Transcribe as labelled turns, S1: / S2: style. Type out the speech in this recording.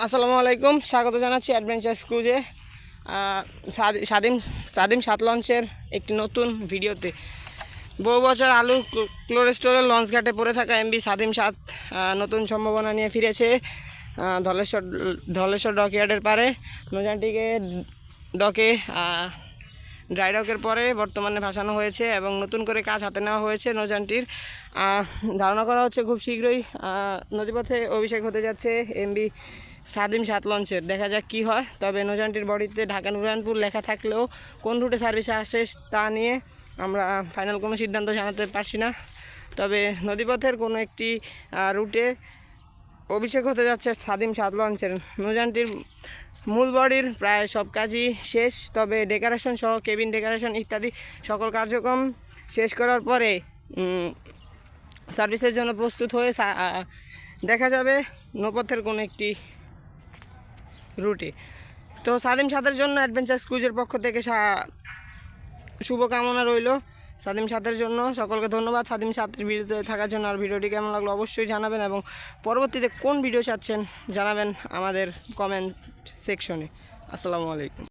S1: আসসালামু আলাইকুম, স্বাগত জানাচ্ছি অ্যাডভেঞ্চার ক্রুজে সাদিম সাদিম সাত লঞ্চের একটি নতুন ভিডিওতে। বহু বছর আলু ক্লো- ক্লোরেস্টোরের লঞ্চ ঘাটে পড়ে থাকা এমবি সাদিম সাত নতুন সম্ভাবনা নিয়ে ফিরেছে ধলেশ্বর ধলেশ্বর ডকইয়ার্ডের পারে। নজানটিকে ডকে আহ, ড্রাই ডকের পরে বর্তমানে ভাসানো হয়েছে এবং নতুন করে কাজ হাতে নেওয়া হয়েছে নৌযানটির। ধারণা করা হচ্ছে খুব শীঘ্রই নদীপথে অভিষেক হতে যাচ্ছে এমবি সাদিম সাত লঞ্চের। দেখা যাক কি হয় তবে নৌযানটির বডিতে ঢাকা নুরানপুর লেখা থাকলেও কোন রুটে সার্ভিস আসে তা নিয়ে আমরা ফাইনাল কোনো সিদ্ধান্ত জানাতে পারছি না। তবে নদীপথের কোনো একটি রুটে অভিষেক হতে যাচ্ছে সাদিম সাত লঞ্চের নৌযানটির মূল বডির, প্রায় সব কাজই শেষ। তবে ডেকোরেশন সহ কেবিন ডেকোরেশন ইত্যাদি সকল কার্যক্রম শেষ করার পরে সার্ভিসের জন্য প্রস্তুত হয়ে দেখা যাবে নৌপথের কোনো একটি রুটে। তো সাদিম সাতের জন্য অ্যাডভেঞ্চার ক্রুজের পক্ষ থেকে শুভকামনা রইল। সাদিম সাতের জন্য সকলকে ধন্যবাদ। সাদিম সাতের ভিডিওতে থাকার জন্য আর ভিডিওটি কেমন লাগল অবশ্যই জানাবেন এবং পরবর্তীতে কোন ভিডিও চাচ্ছেন জানাবেন আমাদের কমেন্ট সেকশনে আসসালামু আলাইকুম।